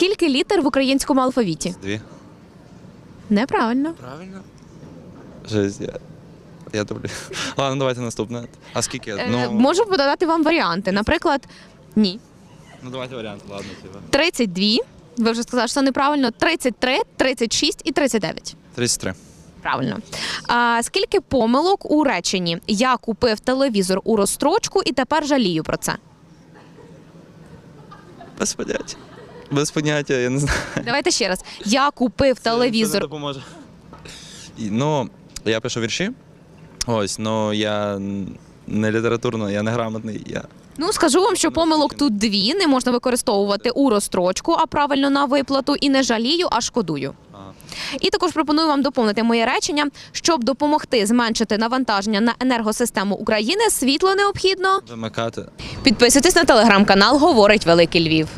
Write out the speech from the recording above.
Скільки літер в українському алфавіті? Дві. Неправильно. Правильно? Жесть, я. Я дублю. Ладно, давайте наступне. А скільки? Е, Ну, Можу подати вам варіанти. Наприклад, ні. ну давайте варіант, ладно, типа. 32. Ви вже сказали, що це неправильно. 33, 36 і 39. 33. Правильно. А, скільки помилок у реченні? Я купив телевізор у розстрочку і тепер жалію про це. Без поняття. Без поняття, я не знаю. Давайте ще раз. Я купив телевізор. допоможе. Ну, я пишу вірші. Ось, ну я не літературно, я не грамотний. Я... Ну скажу вам, що помилок тут дві. Не можна використовувати у розстрочку, а правильно на виплату, і не жалію, а шкодую. Ага. І також пропоную вам доповнити моє речення, щоб допомогти зменшити навантаження на енергосистему України. Світло необхідно. Вимикати. Підписуйтесь на телеграм-канал Говорить Великий Львів.